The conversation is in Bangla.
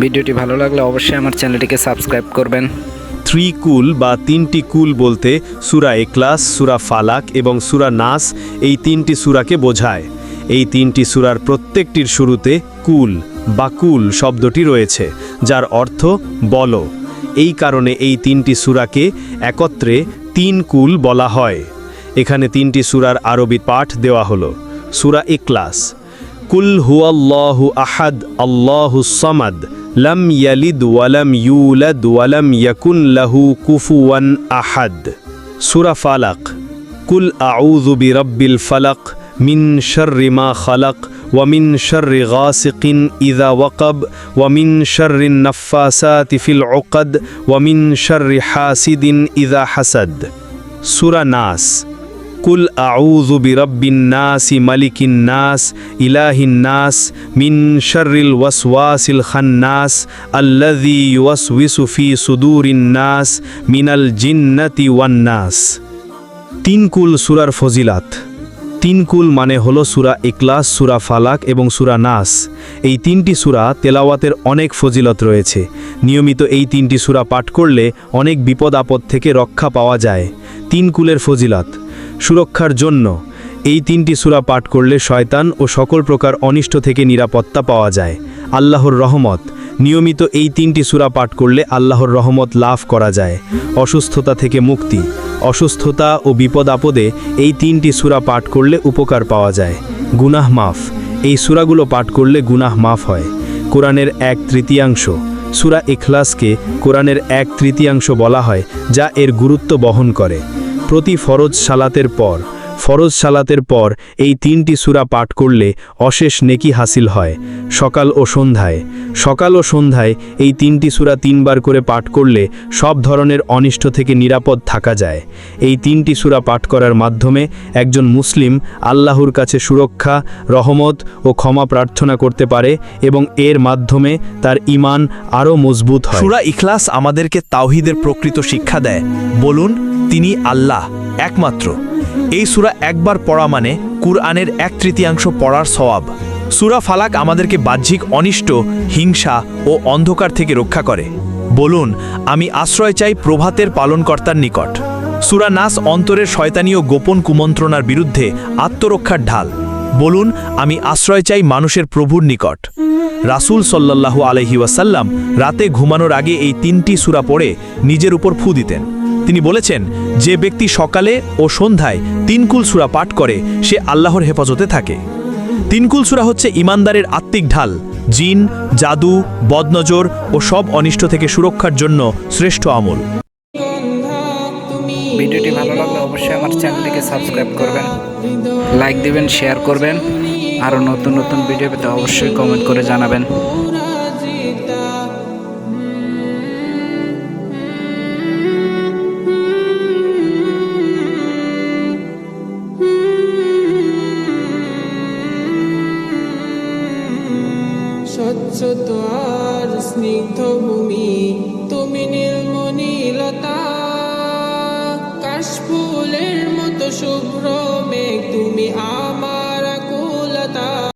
ভিডিওটি ভালো লাগলে অবশ্যই আমার চ্যানেলটিকে সাবস্ক্রাইব করবেন। থ্রি কুল বা তিনটি কুল বলতে সুরা এক্লাস সুরা ফালাক এবং সুরা নাস এই তিনটি সুরাকে বোঝায়। এই তিনটি সুরার প্রত্যেকটির শুরুতে কুল বা কুল শব্দটি রয়েছে, যার অর্থ বল। এই কারণে এই তিনটি সুরাকে একত্রে তিন কুল বলা হয়। এখানে তিনটি সুরার আরবি পাঠ দেওয়া হলো, সুরা ইকলাস কুল হুয়াল্লাহু আহাদ আল্লাহু সামাদ লাম ইয়ালিদ ওয়ালাম ইউলাদ ওয়ালাম ইয়াকুন লাহু কুফুয়ান আহাদ সূরা ফালাক কুল আউযু বিরাব্বিল ফালাক মিন শাররি মা খালাক ومن شر غاسق إذا وقب ومن شر النفاسات في العقد ومن شر حاسد إذا حسد سورة ناس কুল আউযু বিরাব্বিন নাস মালিকিন নাস, ইলাহিন নাস, মিন শাররিল ওয়াসওয়াসিল খান্নাস, আল্লাযী ইউওয়াসউইসু ফি সুদুরিন নাস, মিনাল জিন্নাতি ওয়ান নাস। তিন কুল সুরার ফজিলাত। তিন কুল মানে হলো সুরা ইকলাস সুরা ফালাক এবং সুরা নাস। এই তিনটি সুরা তেলাওয়াতের অনেক ফজিলত রয়েছে। নিয়মিত এই তিনটি সুরা পাঠ করলে অনেক বিপদ আপদ থেকে রক্ষা পাওয়া যায়। তিন কুলের ফজিলত। সুরক্ষার জন্য। এই তিনটি সুরা পাঠ করলে শয়তান ও সকল প্রকার অনিষ্ট থেকে নিরাপত্তা পাওয়া যায়। আল্লাহর রহমত। নিয়মিত এই তিনটি সুরা পাঠ করলে আল্লাহর রহমত লাভ করা যায়। অসুস্থতা থেকে মুক্তি। অসুস্থতা ও বিপদ আপদে এই তিনটি সুরা পাঠ করলে উপকার পাওয়া যায়। গুনাহ মাফ। এই সুরাগুলো পাঠ করলে গুনাহ মাফ হয়। কোরআনের এক তৃতীয়াংশ। সুরা ইখলাসকে কোরআনের এক তৃতীয়াংশ বলা হয়, যা এর গুরুত্ব বহন করে। প্রতি ফরজ সালাতের পর, ফরজ সালাতের পর এই তিনটি সুরা পাঠ করলে অশেষ নেকি হাসিল হয়। সকাল ও সন্ধ্যায়। সকাল ও সন্ধ্যায় এই তিনটি সুরা তিনবার করে পাঠ করলে সব ধরনের অনিষ্ট থেকে নিরাপদ থাকা যায়। এই তিনটি সুরা পাঠ করার মাধ্যমে একজন মুসলিম আল্লাহর কাছে সুরক্ষা, রহমত ও ক্ষমা প্রার্থনা করতে পারে এবং এর মাধ্যমে তার ইমান আরও মজবুত হয়। সুরা ইখলাস আমাদেরকে তাওহিদের প্রকৃত শিক্ষা দেয়। বলুন তিনি আল্লাহ, একমাত্র। এই সুরা একবার পড়া মানে কুরআনের এক তৃতীয়াংশ পড়ার সওয়াব। সুরা ফালাক আমাদেরকে বাহ্যিক অনিষ্ট, হিংসা ও অন্ধকার থেকে রক্ষা করে। বলুন, আমি আশ্রয় চাই প্রভাতের পালনকর্তার নিকট। সুরা নাস অন্তরের শয়তানীয় গোপন কুমন্ত্রণার বিরুদ্ধে আত্মরক্ষার ঢাল। বলুন, আমি আশ্রয় চাই মানুষের প্রভুর নিকট। রাসূল সাল্লাল্লাহু আলহি ওয়াসাল্লাম রাতে ঘুমানোর আগে এই তিনটি সূরা পড়ে নিজের উপর ফু দিতেন। তিনি বলেছেন, যে ব্যক্তি সকালে ও সন্ধ্যায় তিনকুল সূরা পাঠ করে, সে আল্লাহর হেফাজতে থাকে। তিনকুল সূরা হচ্ছে ইমানদারের আত্মিক ঢাল, জিন, জাদু, বদনজর ও সব অনিষ্ট থেকে সুরক্ষার জন্য শ্রেষ্ঠ আমল। ভিডিওটি ভালো লাগলে অবশ্যই আমার চ্যানেলটিকে সাবস্ক্রাইব করবেন, লাইক দিবেন, শেয়ার করবেন, আরও নতুন নতুন ভিডিও পেতে অবশ্যই কমেন্ট করে জানাবেন। স্বচ্ছ আর স্নিগ্ধ ভূমি তুমি নীলমণিলতা কাশফুলের মতো শুভ্র মেঘ তুমি আমার